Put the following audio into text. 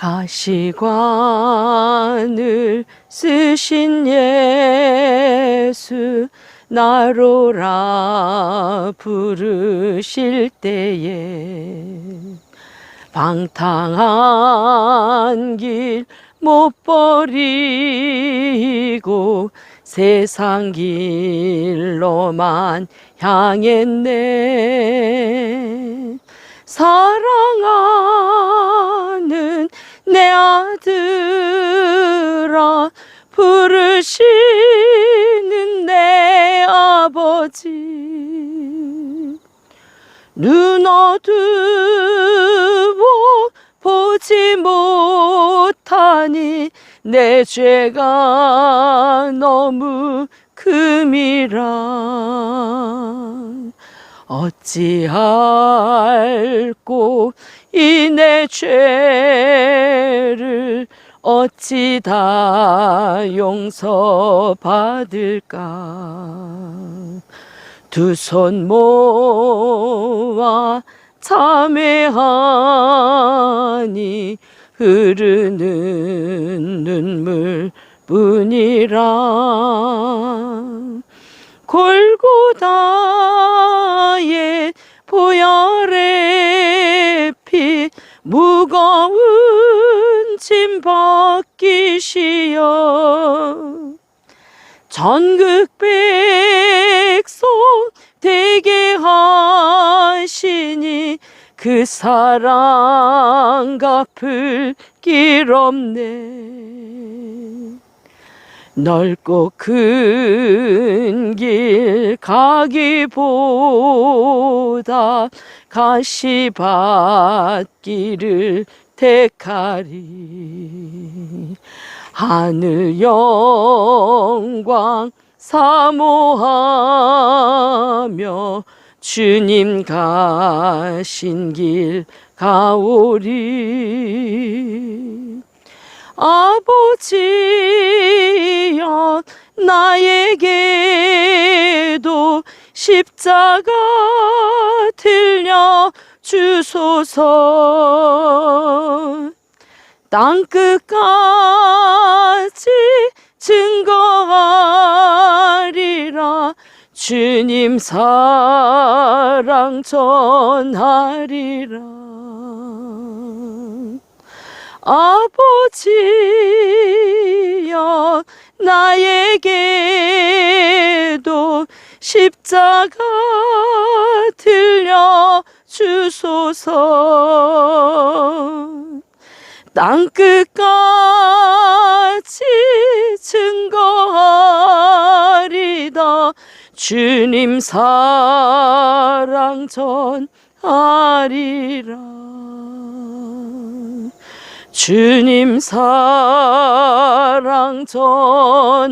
가시관을 쓰신 예수 나로라 부르실 때에 방탕한 길 못 버리고 세상 길로만 향했네. 사랑하는 내 아들아 부르시는 내 아버지. 눈 어두워 보지 못하니 내 죄가 너무 금이라. 어찌할꼬 이 내 죄를 어찌 다 용서받을까? 두 손 모아 참회하니 흐르는 눈물 뿐이라. 골고다의 보혈의 피 무거운 짐 벗기시어 전국 백성 되게 하시니 그 사랑 갚을 길 없네 넓고 큰 길 가기보다 가시밭길을 택하리. 하늘 영광 사모하며 주님 가신 길 가오리 아버지여 나에게도 십자가 들려 주소서. 땅 끝까지 증거하리라. 주님 사랑 전하리라 아버지여 나에게도 십자가 들려 주소서. 땅 끝까지 증거하리다. 주님 사랑 전하리라 주님 사랑 전하리라